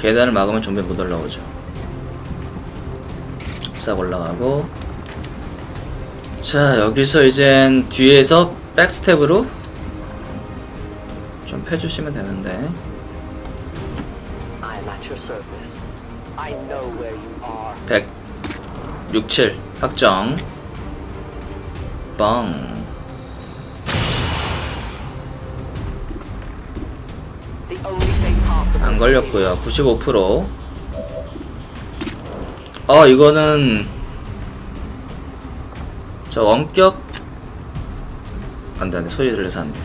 계단을 막으면 좀비 못 올라오죠. 싹 올라가고. 자 여기서 이젠 뒤에서 백스텝으로 좀 패주시면 되는데. At your service. I know 안 걸렸고요. 95%. 어, 이거는 저 원격 안돼 안돼 소리 들려서 안돼.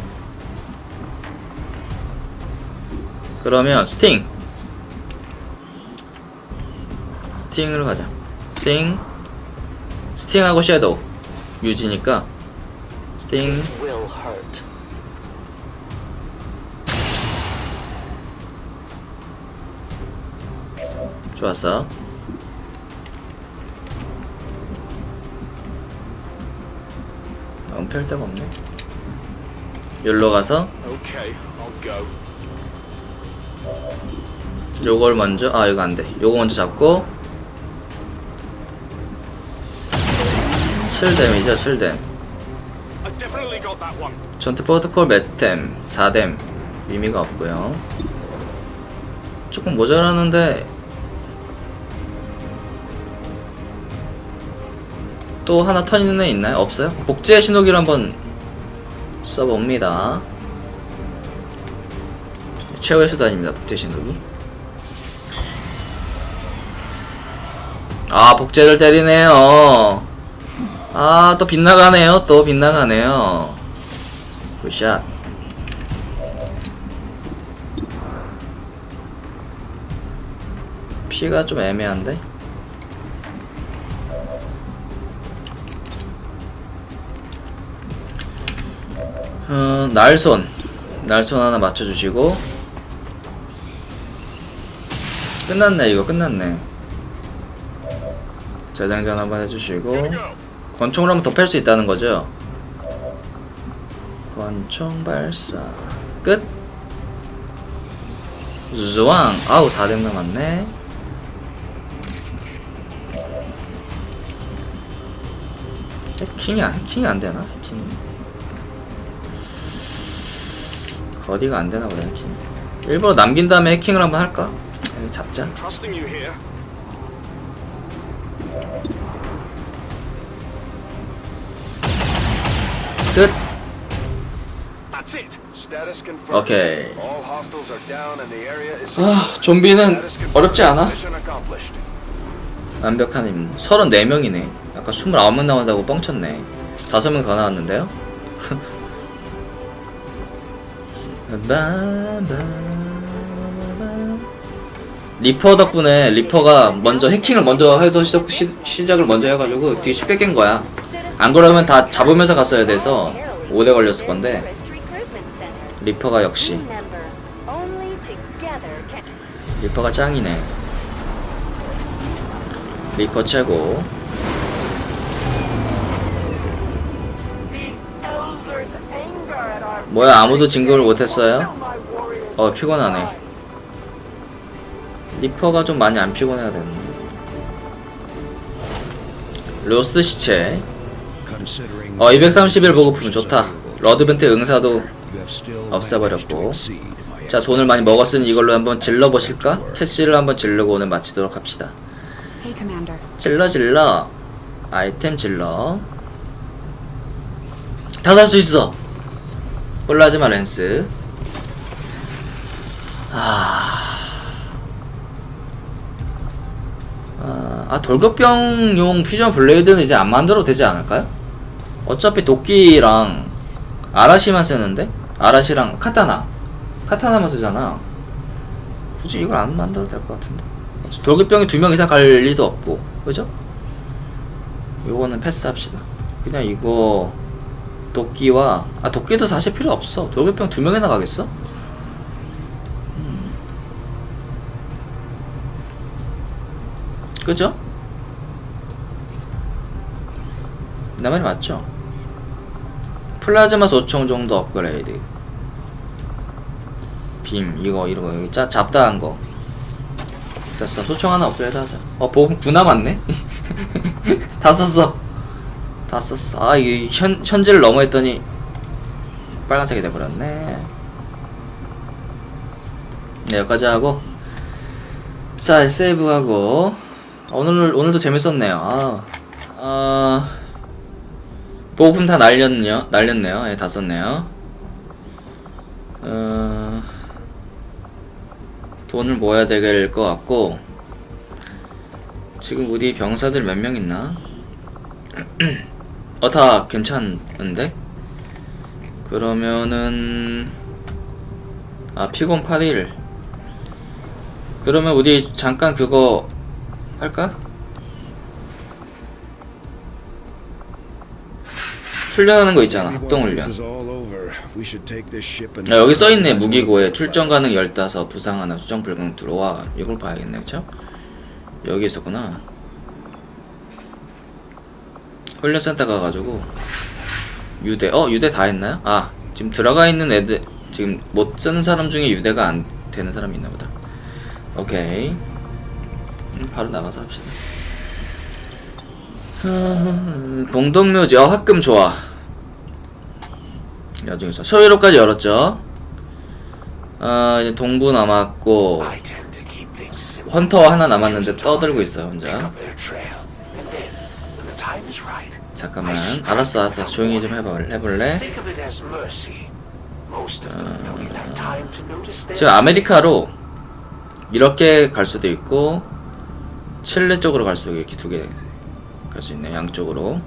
그러면 스팅 스팅으로 가자. 스팅 스팅하고 섀도우 유지니까 스팅 좋았어. 너무 펼 데가 없네. 여기로 가서. 요걸 먼저 아 이거 안돼. 요거 먼저 잡고 7뎀이죠 7뎀. I definitely got that one. 전투 프로토콜 몇뎀 4뎀 의미가 없고요. 조금 모자라는데 또 하나 턴 있는 애 있나요? 없어요? 복제 신호기를 한번 써봅니다. 최후의 수단입니다. 복제 신호기. 아 복제를 때리네요. 아 또 빗나가네요. 또 빗나가네요. 굿샷. 피가 좀 애매한데? 어, 날손. 날손 하나 맞춰주시고. 끝났네, 이거 끝났네. 재장전 한번 해주시고. 하면 더팰수 있다는 거죠? 권총 발사 끝 주왕 아우 4대 남았네 해킹이 안- 해킹이 안 되나 해킹 이 거디가 안 되나 보다 해킹 일부러 남긴 다음에 해킹을 한번 할까 여기 잡자. 끝. 오케이 아 좀비는. 어렵지 않아. 완벽한 임무 34명이네 아까 29명 나온다고 뻥쳤네 5명 더 나왔는데요 리퍼 덕분에 리퍼가 먼저 해킹을 먼저 해서 시작, 시, 시작을 먼저 해가지고 되게 쉽게 깬 거야. 안 그러면 다 잡으면서 갔어야 돼서 오래 걸렸을 건데 리퍼가 역시 리퍼가 짱이네. 리퍼 최고 뭐야 아무도 진급을 못했어요? 어 피곤하네. 리퍼가 좀 많이 안 피곤해야 되는데. 로스트 시체. 어 231 보급품 좋다. 러드벤트 응사도 없애버렸고. 자 돈을 많이 먹었으니 이걸로 한번 질러보실까? 캐시를 한번 지르고 오늘 마치도록 합시다. 질러 질러. 아이템 질러. 다 살 수 있어 플라즈마 렌스. 아... 아, 아 돌격병용 퓨전 블레이드는 이제 안 만들어도 되지 않을까요? 어차피 도끼랑 아라시만 쓰는데? 아라시랑 카타나. 카타나만 쓰잖아. 굳이 이걸 안 만들어도 될 것 같은데. 돌격병이 두 명 이상 갈 리도 없고. 그죠? 요거는 패스합시다. 그냥 이거 도끼와 아 도끼도 사실 필요 없어 돌격병 두 명이나 가겠어? 음. 그죠? 내 말이 맞죠? 플라즈마 소총 정도 업그레이드 빔 이거 이거 여기 짜, 잡다한 거 됐어 소총 하나 업그레이드 하자 어 보험 9 남았네 다 썼어 다 썼어. 아 이게 현, 현질을 너무 했더니 빨간색이 돼버렸네. 네 여기까지 하고. 자 세이브하고. 오늘 오늘도 재밌었네요. 아, 아 보급품 다 날렸네요 날렸네요. 예, 다 썼네요. 어, 돈을 모아야 될 것 같고. 지금 우리 병사들 몇 명 있나? 어 다 괜찮은데? 그러면은 아 피곤 8일. 그러면 우리 잠깐 그거 할까? 훈련하는 거 있잖아 합동 훈련. 야, 여기 써있네 무기고에. 출정 가능 15 부상 하나 수정 불가능 들어와. 이걸 봐야겠네 그쵸? 여기 있었구나 훈련센터 가가지고 유대 어 유대 다 했나요? 아 지금 들어가 있는 애들 지금 못 쓰는 사람 중에 유대가 안 되는 사람이 있나 보다. 오케이. 음, 바로 나가서 합시다. 아, 공동묘지. 어 합금 좋아. 여중에서 서유로까지 열었죠? 아 이제 동부 남았고. 헌터 하나 남았는데 떠들고 있어요 혼자 잠깐만. 알았어 알았어. 조용히 좀 해봐 해볼래? Their 지금 아메리카로 이렇게 갈 수도 있고 칠레 쪽으로 갈 수도 이렇게 두 개 갈 수 있네 양쪽으로.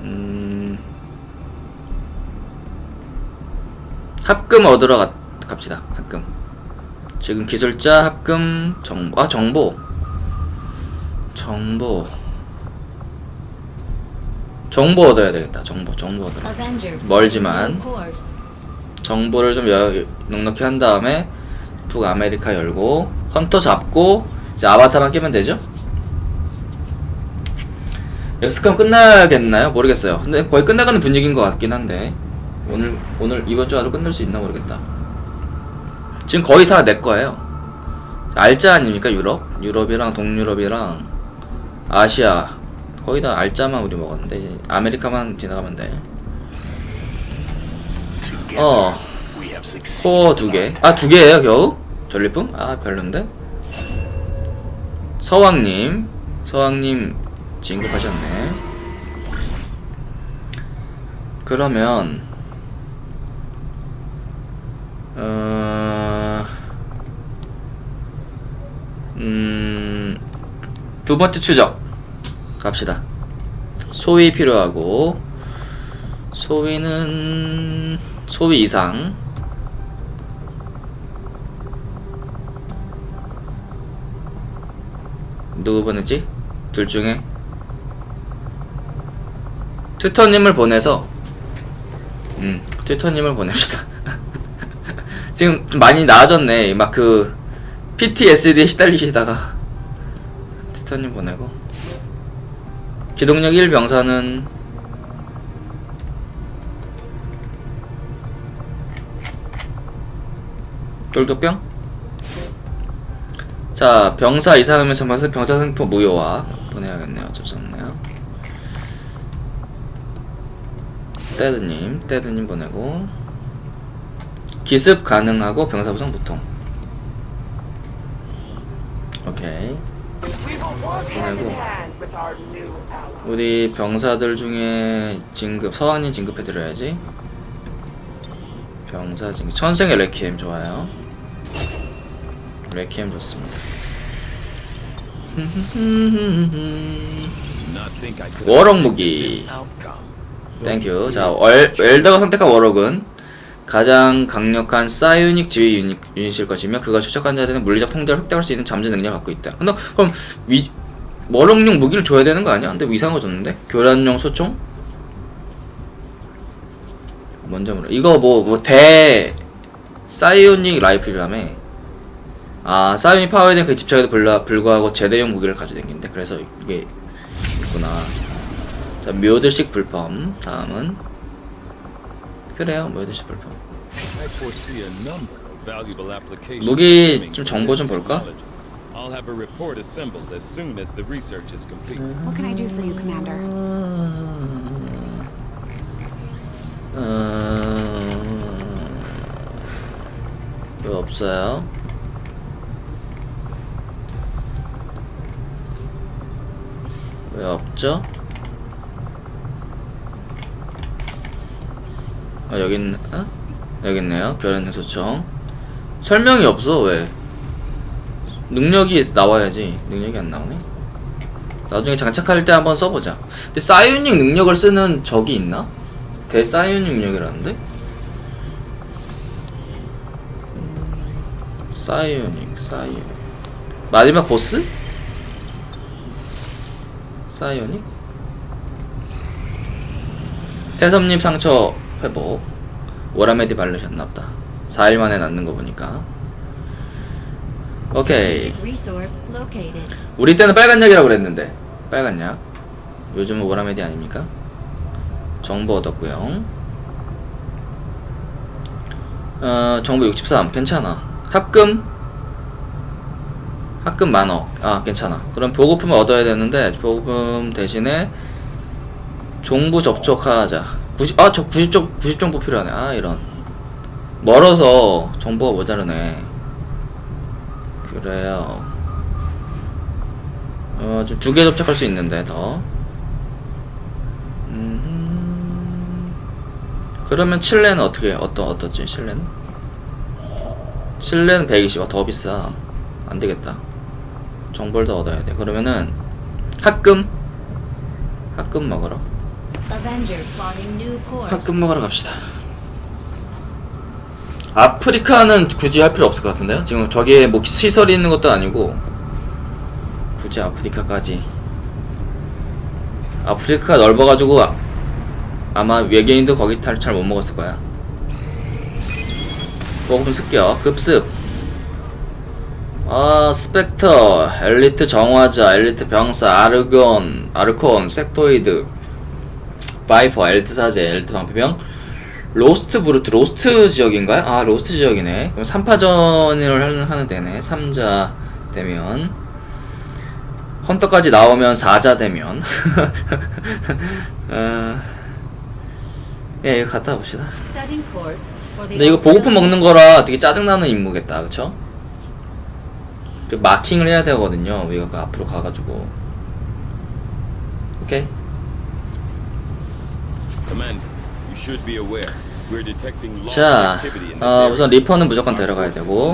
음. 합금 얻으러 가, 갑시다 합금. 지금 기술자 합금 정보. 아 정보. 정보 정보 얻어야 되겠다 정보 정보 얻으러 멀지만 정보를 좀 여, 넉넉히 한 다음에 북 아메리카 열고 헌터 잡고 이제 아바타만 깨면 되죠? 엑스컴 끝나겠나요? 모르겠어요. 근데 거의 끝나가는 분위기인 것 같긴 한데 오늘 오늘 이번 주 안으로 끝날 수 있나 모르겠다. 지금 거의 다 내 거예요. 알짜 아닙니까 유럽? 유럽이랑 동유럽이랑 아시아 거의 다 알짜만 우리 먹었는데 이제 아메리카만 지나가면 돼. 어. 코어 두 개. 아, 두 개예요, 겨우? 전리품? 아, 별론데? 서왕님. 서왕님 진급하셨네. 그러면 어... 음... 두 번째 추적 갑시다. 소위 필요하고 소위는 소위 이상. 누구 보냈지? 둘 중에? 튜터님을 보내서 음 튜터님을 보냅시다. 지금 좀 많이 나아졌네. 막 그 PTSD에 시달리시다가 튜터님 보내고 기동력 1 병사는 돌격병? 자 병사 이상하면 전마서 병사 상표 무효화 보내야겠네요. 어쩔 수 없네요. 떼드님 떼드님 보내고 기습 가능하고 병사 부상 보통 오케이 보내고 우리 병사들 중에 진급 서한이 진급해드려야지. 병사 진급. 천생의 레퀴엠 좋아요. 레퀴엠 좋습니다. 워럭 무기. 땡큐 자 월, 웰더가 선택한 워럭은 가장 강력한 사이오닉 지휘 유닛, 유닛 일 것이며 그가 추적한 자들은 물리적 통제를 획득할 수 있는 잠재 능력을 갖고 있다. 근데 그럼 위 워럭용 무기를 줘야 되는 거 아니야? 근데 뭐 이상한 거 줬는데? 교란용 소총? 먼저 물어 이거 뭐 뭐 대 사이오닉 라이플이라며 아 사이오닉 파워에 대한 그 집착에도 불라, 불구하고 제대용 무기를 가지고 댕긴데 그래서 이게 있구나 자 묘들식 불펌 다음은 그래요 묘들식 불펌 무기 좀 정보 좀 볼까? I'll have a report assembled as soon as the research is complete. What can I do for you, Commander? 음... 왜 없어요? 왜 없죠? 아 여기 있, 어? 여기 있네요. 결혼 소청. 설명이 없어 왜? 능력이 나와야지. 능력이 안 나오네. 나중에 장착할 때 한번 써보자. 근데 사이오닉 능력을 쓰는 적이 있나? 대사이오닉 능력이라는데? 음, 사이오닉, 사이오닉. 마지막 보스? 사이오닉? 태섭님 상처 회복. 오라메디 바르셨나보다. 4일 만에 낫는 거 보니까. 오케이. 우리 때는 빨간 약이라고 그랬는데. 빨간 약. 요즘은 오라메디 아닙니까? 정보 얻었고요. 어 정보 63 괜찮아. 합금? 합금 만억. 아 괜찮아. 그럼 보급품을 얻어야 되는데 보급품 대신에 종부 접촉하자. 90, 아 저 90정 90정보 필요하네. 아 이런. 멀어서 정보가 모자르네 그래요 어, 좀두개 접촉할 수 있는데 더. 음. 그러면 칠레는 어떻게 어떠 어떻지 칠레는? 칠레는 120. 아, 더 비싸. 안 되겠다. 정보를 더 얻어야 돼. 그러면은 합금 합금 먹으러. 합금 먹으러 갑시다. 아프리카는 굳이 할 필요 없을 것 같은데요? 지금 저기에 뭐 시설이 있는 것도 아니고 굳이 아프리카까지. 아프리카가 넓어가지고 아, 아마 외계인도 거기 잘못 먹었을 거야. 보급 습격. 급습. 아 스펙터. 엘리트 정화자 엘리트 병사 아르곤 아르콘 섹토이드. 바이퍼 엘리트 사제 엘리트 방패병 로스트 브루트 로스트 지역인가요? 아 로스트 지역이네. 그럼 3파전을 하는, 하는 데네. 3자 되면. 헌터까지 나오면 4자 되면. 어... 예 이거 갔다 봅시다. 근데 이거 보고품 먹는 거라 되게 짜증나는 임무겠다. 그쵸? 그 마킹을 해야 되거든요. 우리가 그 앞으로 가가지고. 오케이 자, 어. 우선 리퍼는 무조건 데려가야 되고.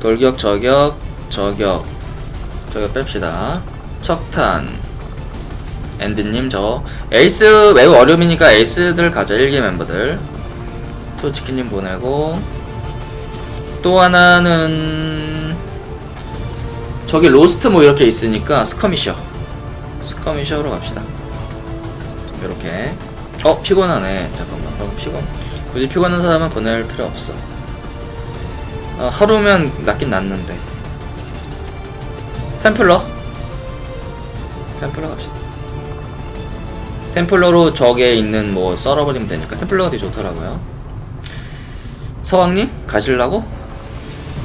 돌격 저격 저격. 저격 뺍시다. 척탄. 앤드님 저. 에이스 매우 어려우니까 에이스들 가자 1기 멤버들. 투치키님 보내고. 또 하나는 저기 로스트 뭐 이렇게 있으니까 스커미셔. 스커미셔로 갑시다. 이렇게 어 피곤하네. 잠깐만. 그럼 피곤. 굳이 피곤한 사람은 보낼 필요 없어. 어, 하루면 낫긴 낫는데. 템플러? 템플러 갑시다. 템플러로 적에 있는 뭐 썰어버리면 되니까 템플러가 되게 좋더라고요. 서왕님 가실라고?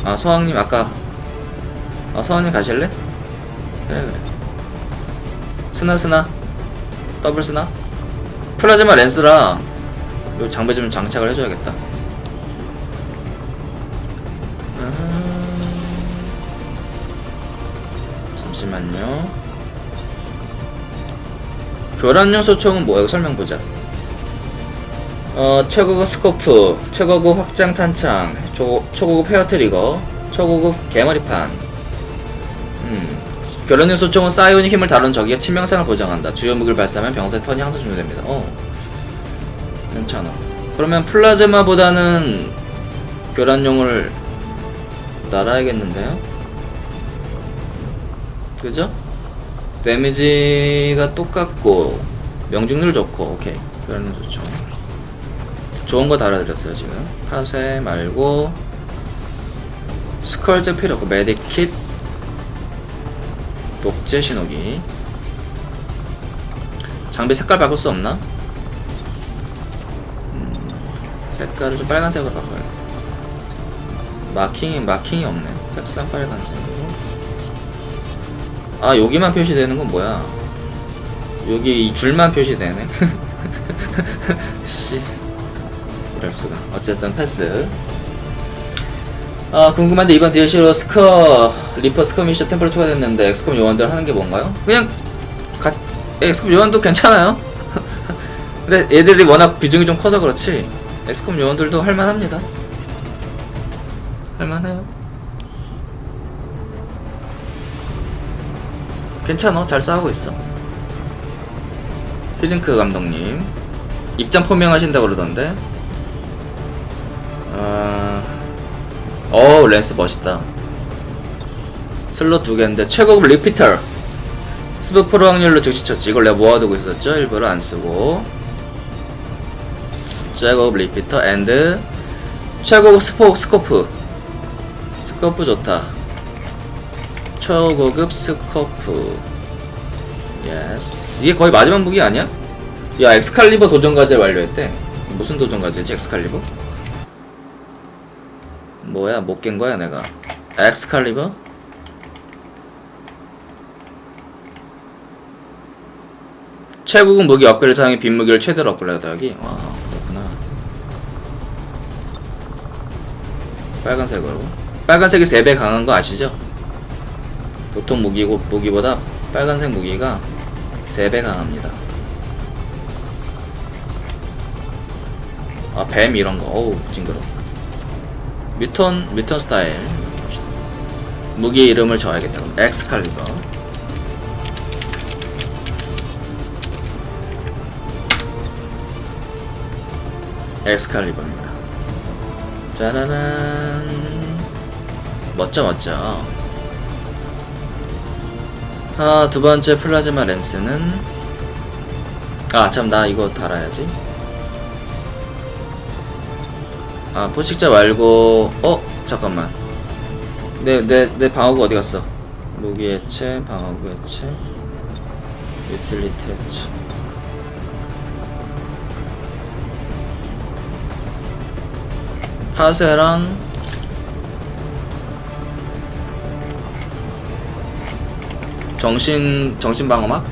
아 서왕님 아까. 아 서왕님 가실래? 그래 그래. 스나 스나. 더블 스나 플라즈마 렌스라 요 장비 좀 장착을 해줘야겠다 잠시만요. 교란용 소총은 뭐야? 설명 보자. 어, 최고급 스코프, 최고급 확장 탄창, 초, 초고급 헤어 트리거, 초고급 개머리판. 음. 교란용 소총은 사이오닉 힘을 다룬 적의 치명상을 보장한다. 주요 무기를 발사하면 병사의 턴이 항상 종료됩니다. 어. 괜찮아. 그러면 플라즈마보다는 교란용을 날아야겠는데요? 그죠? 데미지가 똑같고 명중률 좋고 오케이 그러는 좋죠 좋은 거 달아드렸어요 지금 파쇄 말고 스컬즈 필요 없고 메디킷 독재 신호기. 장비 색깔 바꿀 수 없나? 음, 색깔을 좀 빨간색으로 바꿔요. 마킹이 마킹이 없네. 색상 빨간색으로. 아 여기만 표시되는 건 뭐야? 여기 이 줄만 표시되네? 씨. 이럴 수가. 어쨌든 패스 아 궁금한데 이번 DLC로 스커 리퍼 스커 미션 템플 추가됐는데 엑스컴 요원들 하는 게 뭔가요? 그냥 가, 엑스컴 요원도 괜찮아요. 근데 얘들이 워낙 비중이 좀 커서 그렇지 엑스컴 요원들도 할만합니다. 할만해요. 괜찮아. 잘 싸우고 있어. 필링크 감독님. 입장 포명하신다고 그러던데 어... 어 랜스 멋있다. 슬롯 두 개인데 최고급 리피터. 스브 프로 확률로 즉시 처치 이걸 내가 모아두고 있었죠? 일부러 안 쓰고. 최고급 리피터 앤드 최고급 스포 스코프. 스코프 좋다. 초고급 스코프. 예스 이게 거의 마지막 무기 아니야? 야 엑스칼리버 도전 과제 완료했대. 무슨 도전 과제지 엑스칼리버? 뭐야? 못 깬 거야 내가. 엑스칼리버? 최고급 무기 업그레이드 사항의 빈 무기를 최대로 업그레이드하기? 와 그렇구나. 빨간색으로. 빨간색이 3배 강한 거 아시죠? 보통 무기고, 무기보다 빨간색 무기가 3배 강합니다. 아뱀 이런 거. 어우 징그러 뮤턴 뮤턴 스타일. 무기 이름을 그럼 엑스칼리버. 엑스칼리버입니다. 짜라란. 멋져 멋져. 아 두 번째 플라즈마 렌스는 아 참 나 이거 달아야지 아 포식자 말고 어? 잠깐만. 내 내 내 방어구 어디 갔어? 무기 해체 방어구 해체. 유틸리티 해체. 파쇄랑 정신 정신 방어막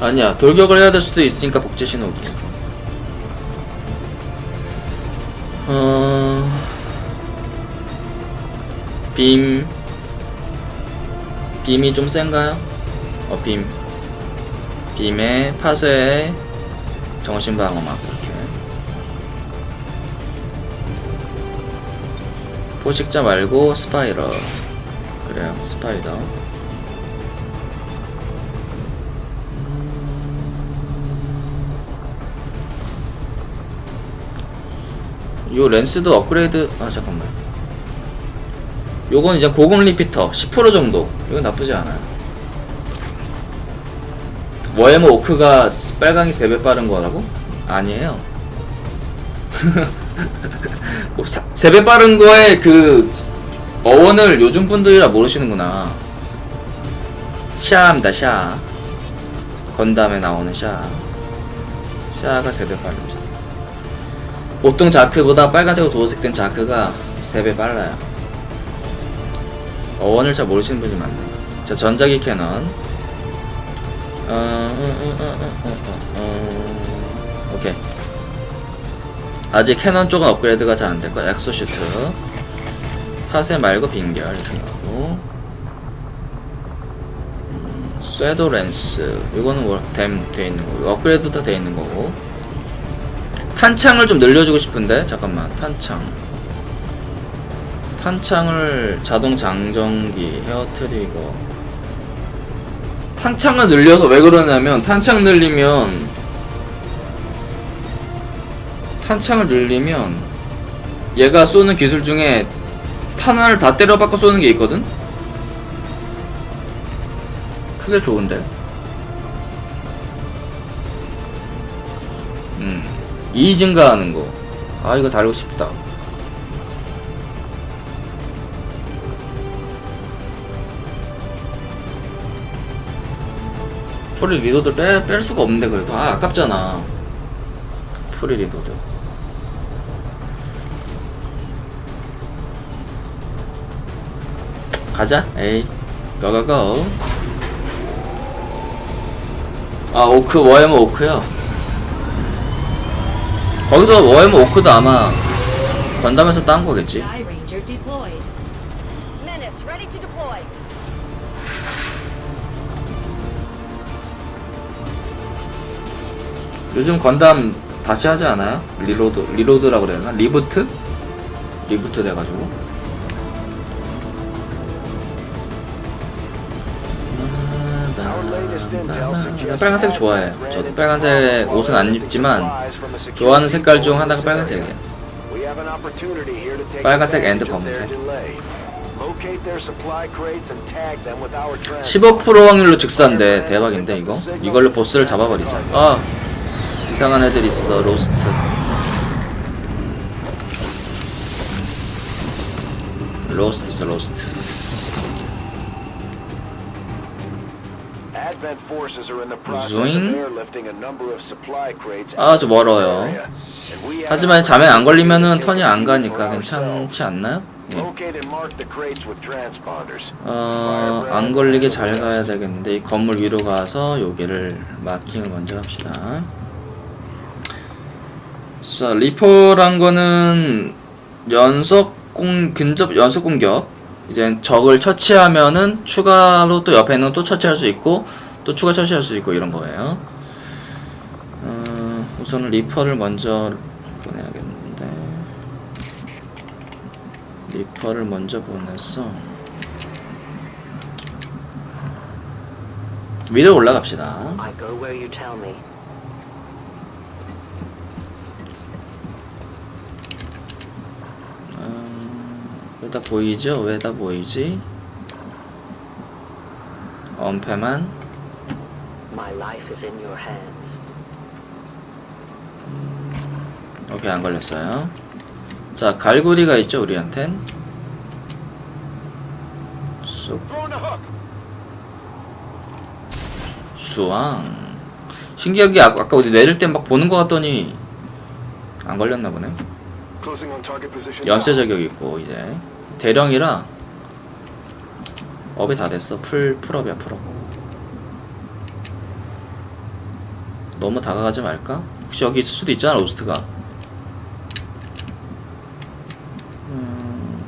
아니야 돌격을 해야 될 수도 있으니까 복제 신호기. 어... 빔. 빔이 좀 센가요? 어 빔. 빔에 파쇄에 정신방어막 이렇게. 포식자 말고 스파이러. 그래요 스파이더 요 렌스도 업그레이드 아 잠깐만. 요건 이제 고급 리피터 10% 정도. 이건 나쁘지 않아요. 워해머 오크가 빨강이 3배 빠른 거라고? 아니에요. 뭐 3배 빠른 거에 그 어원을 요즘 분들이라 모르시는구나. 샤입니다 샤. 건담에 나오는 샤. 샤가 3배 빠릅니다 보통 자크보다 빨간색으로 도색된 자크가 3배 빨라요. 어원을 잘 모르시는 분이 많네. 자, 전자기 캐논. 어, 어, 어. 오케이. 아직 캐논 쪽은 업그레이드가 잘안 됐고, 엑소슈트. 파세 말고 빙결 이렇게 하고. 음, 쇠도 렌스. 이거는 뭐, 됨, 돼 있는 거고. 업그레이드 다돼 있는 거고. 탄창을 좀 늘려주고 싶은데? 잠깐만 탄창. 탄창을 자동 장전기 헤어 트리거. 탄창을 늘려서 왜 그러냐면 탄창 늘리면 탄창을 늘리면 얘가 쏘는 기술 중에 탄을 다 때려박고 쏘는 게 있거든? 크게 좋은데 이 증가하는 거. 아, 이거 다루고 싶다. 프리 리더들 빼, 뺄 수가 없는데, 그래도. 아, 아깝잖아. 프리 리더들. 가자. 에이. 가가고. 아, 오크, 워엠 오크요. 거기서 워해머 오크도 아마 건담에서 딴 거겠지. 요즘 건담 다시 하지 않아요? 리로드, 리로드라고 그래야 되나? 리부트? 리부트 돼가지고. 나 빨간색 좋아해. 저도 빨간색 옷은 안 입지만 좋아하는 색깔 중 하나가 빨간색이야. 빨간색 앤드 검은색. 15% 확률로 즉사인데 대박인데 이거? 이걸로 보스를 잡아버리자. 아 이상한 애들 있어 로스트. 로스트 있어 로스트. 아주 멀어요. 하지만 잠에 안 걸리면은 턴이 안 가니까 괜찮지 않나요? 예. 어, 안 걸리게 잘 가야 되겠는데 이 건물 위로 가서 여기를 마킹을 먼저 합시다. 자, 리퍼란 거는 연속 공 근접 연속 공격. 이제 적을 처치하면은 추가로 또 옆에 있는 또 처치할 수 있고 또 추가 처치할 수 있고 이런 거예요. 어, 우선은 리퍼를 먼저 보내야겠는데 리퍼를 먼저 보내서 위로 올라갑시다. 어, 왜다 보이죠? 왜 다 보이지? 엄폐만 My life is in your hands. 오케이 안 걸렸어요. 자 갈고리가 있죠 우리한텐. hook. 수왕. 신기하게 아, 아까 우리 내릴 때막 보는 거 같더니 안 걸렸나 보네. 연쇄 저격 있고 이제 대령이라 업이 다 됐어. 풀 풀업이야 풀업. 너무 다가가지 말까? 혹시 여기 있을 수도 있잖아 로스트가. 음.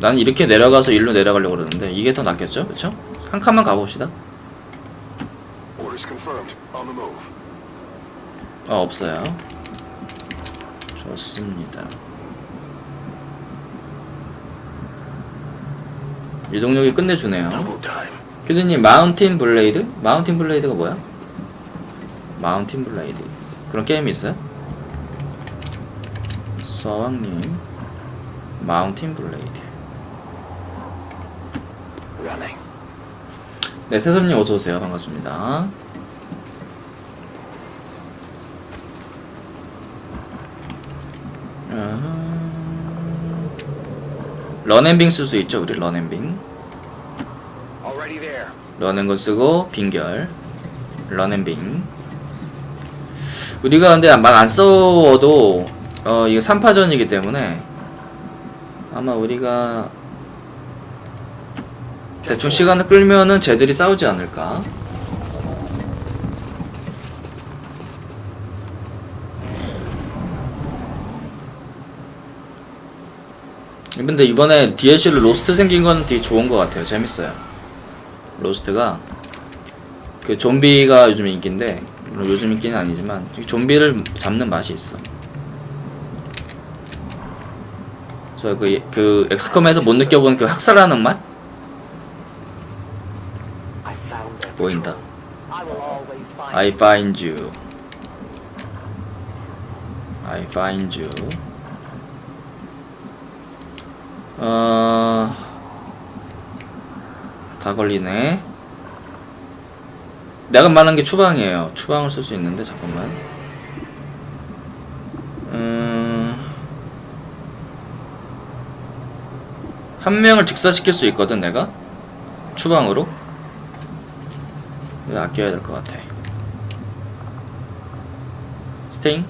나는 이렇게 내려가서 일로 내려가려고 그러는데 이게 더 낫겠죠? 그쵸? 한 칸만 가봅시다. 어 없어요. 좋습니다. 이동력이 끝내주네요. 피디님 마운틴 블레이드? 마운틴 블레이드가 뭐야? 마운틴 블레이드 그런 게임이 있어요? 서왕님 마운틴 블레이드 네 세섭님 어서오세요 반갑습니다 음... 런앤빙 쓸 수 있죠 우리 런앤빙. 러는 거 쓰고 빙결 런앤빙. 우리가 근데 막안 싸워도 어 이거 3파전이기 때문에 아마 우리가 대충 시간을 끌면은 쟤들이 싸우지 않을까? 근데 이번에 DLC로 로스트 생긴 건 되게 좋은 것 같아요. 재밌어요 로스트가 그 좀비가 요즘 인기인데 물론 요즘 인기는 아니지만 좀비를 잡는 맛이 있어. 저그 그 엑스컴에서 못 느껴본 그 학살하는 맛. 보인다. I find you. I find you. 어. 다 걸리네. 내가 말한 게 추방이에요. 추방을 쓸 수 있는데 잠깐만. 음. 한 명을 직사시킬 수 있거든 내가 추방으로. 아껴야 될 것 같아. 스테잉.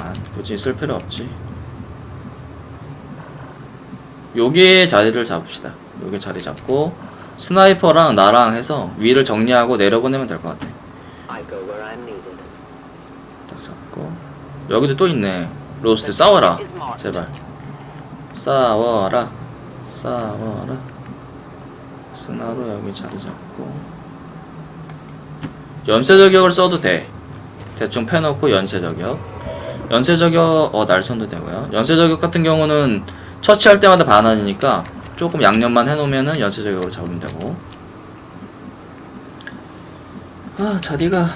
아, 굳이 쓸 필요 없지. 여기에 자리를 잡읍시다. 여기 자리 잡고 스나이퍼랑 나랑 해서 위를 정리하고 내려보내면 될 것 같아. 딱 잡고 여기도 또 있네. 로스트 싸워라. 제발. 싸워라. 싸워라. 스나로 여기 자리 잡고 연쇄 저격을 써도 돼. 대충 패놓고 연쇄 저격. 연쇄 저격 어 날선도 되고요. 연쇄 저격 같은 경우는 처치할 때마다 반환이니까 조금 양념만 해놓으면은 연쇄 저격으로 잡으면 되고. 아 자리가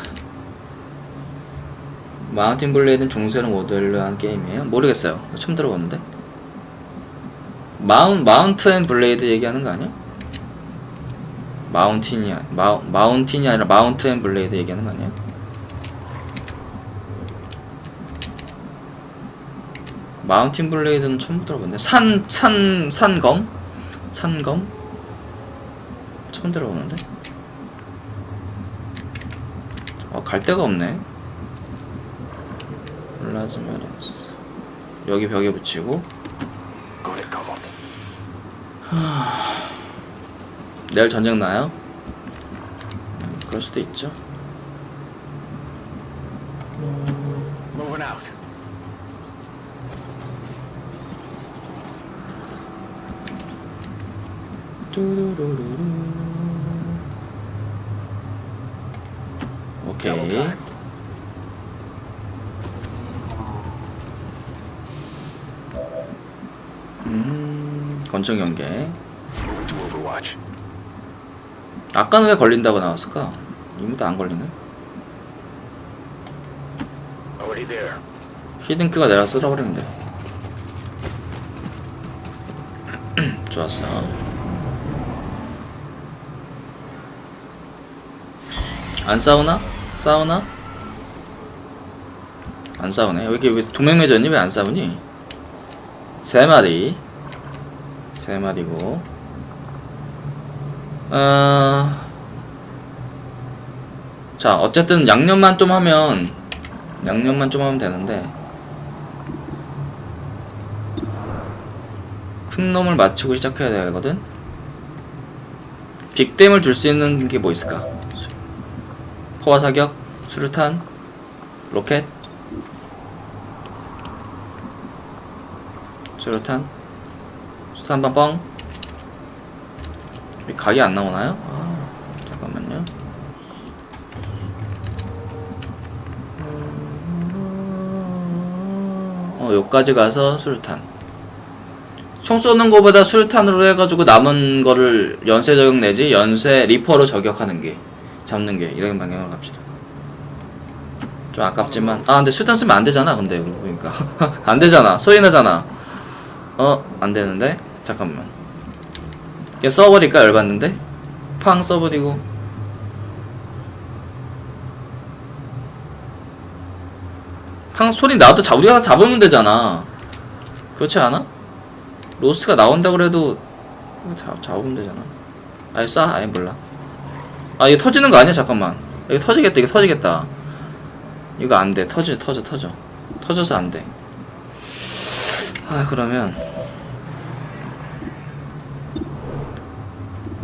마운틴 블레이드는 중세를 모델로 한 게임이에요? 모르겠어요. 나 처음 들어봤는데. 마운 마운트 앤 블레이드 얘기하는 거 아니야? 마운틴이 아- 마 마운틴이 아니라 마운트 앤 블레이드 얘기하는 거 아니야? 마운틴 블레이드는 처음 들어봤네. 산 산 산검? 산검? 처음 들어보는데. 어, 갈 데가 없네. 플라즈마 렌스. 여기 벽에 붙이고. 내일 전쟁 나요? 음, 그럴 수도 있죠. Moving out. 뚜루루루루. 오케이. 음, 권총 연계. 아까는 왜 걸린다고 나왔을까? 이무도 안 걸리네. 히든크가 내려 쓸어버리면 돼. 좋았어. 안 싸우나? 싸우나? 안 싸우네. 왜 이렇게 왜 동맹매전이 왜 안 싸우니? 세 마리. 세 마리고. 어... 자, 어쨌든 양념만 좀 하면 양념만 좀 하면 되는데. 큰 놈을 맞추고 시작해야 되거든. 빅댐을 줄 수 있는 게 뭐 있을까? 포화 사격 수류탄 로켓 수류탄 수탄 빵빵 왜 각이 안 나오나요? 아, 잠깐만요. 어, 여기까지 가서 수류탄. 총 쏘는 거보다 수류탄으로 해가지고 남은 거를 연쇄 저격 내지 연쇄 리퍼로 저격하는 게 잡는 게 이런 방향으로 갑시다. 좀 아깝지만. 아 근데 수류탄 쓰면 안 되잖아 근데. 그러니까. 안 되잖아. 소리 나잖아. 어 안 되는데 잠깐만 얘 써버릴까 열받는데 팡 써버리고 팡 소리 나도 잡 우리가 잡으면 되잖아. 그렇지 않아? 로스가 나온다 그래도 잡 잡으면 되잖아. 아니 쏴 아니 몰라. 아 이거 터지는 거 아니야 잠깐만. 이거 터지겠다 이거 터지겠다. 이거 안 돼. 터져 터져 터져. 터져서 안 돼. 아 그러면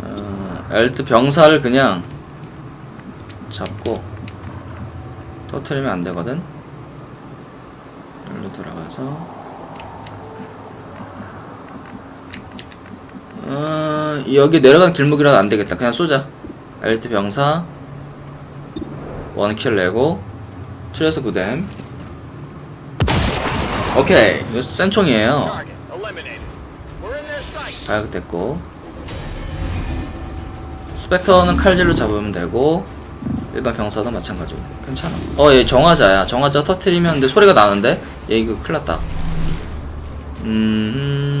어, 엘트 병사를 그냥 잡고 터트리면 안 되거든. 여기로 들어가서 어, 여기 내려가는 길목이라도 안 되겠다. 그냥 쏘자. 엘트 병사 원킬 내고 트레스 구댐 오케이 이거 센 총이에요 Target eliminated. We're in their sight. 발각됐고 스펙터는 칼질로 잡으면 되고 일반 병사도 마찬가지고. 괜찮아. 어얘 정화자야. 정화자 터트리면 근데 소리가 나는데? 얘 이거 큰일났다. 음